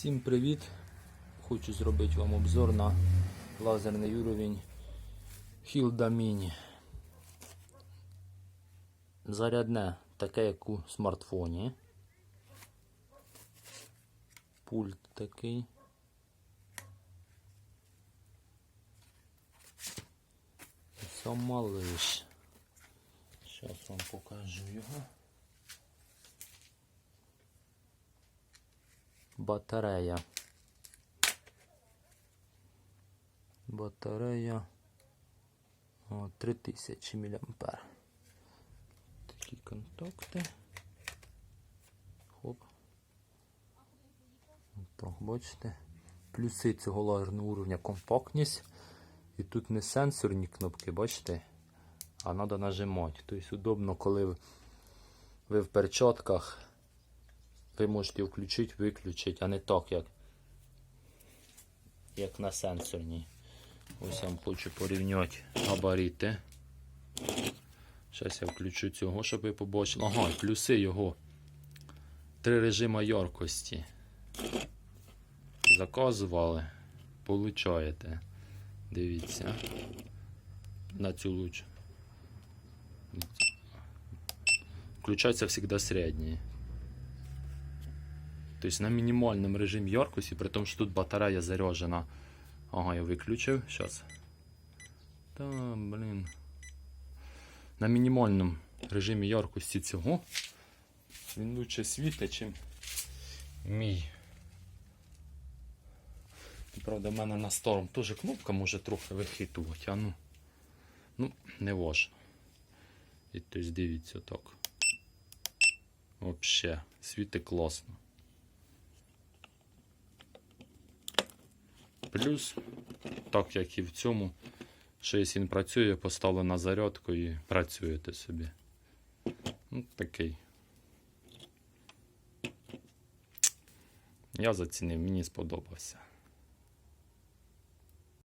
Всім привіт! Хочу зробити вам обзор на лазерний уровень Hilda Mini. Зарядне, таке як у смартфоні. Пульт такий. І Сам малиш. Зараз вам покажу його. Батарея. Батарея о, 3000 мА. Такі контакти. Хоп. Так, бачите. Плюси цього лазерного уровня компактність. І тут не сенсорні кнопки, бачите? А треба нажимати. Тобто удобно, коли ви в перчатках ви можете включити, виключити, а не так, як, як на сенсорній. Ось я вам хочу порівняти габарити. Зараз я включу цього, щоб ви побачили. Ага, плюси його. Три режима яркості. Заказували, получаєте. Дивіться. На цю луч. Включається завжди середній. То есть на минимальном режиме яркости, при том, что тут батарея заряжена. Ага, я выключил. Сейчас. Та, блин. На мінімальному режимі яркості цього він лучше світить, чим мій. Правда, в мене на старому теж кнопка може трохи вихитувати, а ну. Ну, не важно. І тобто дивіться так. Вообще, світить класно. Плюс, так як і в цьому, щось він працює, поставили на зарядку і працюєте собі. Ну, такий. Я зацінив, мені сподобався.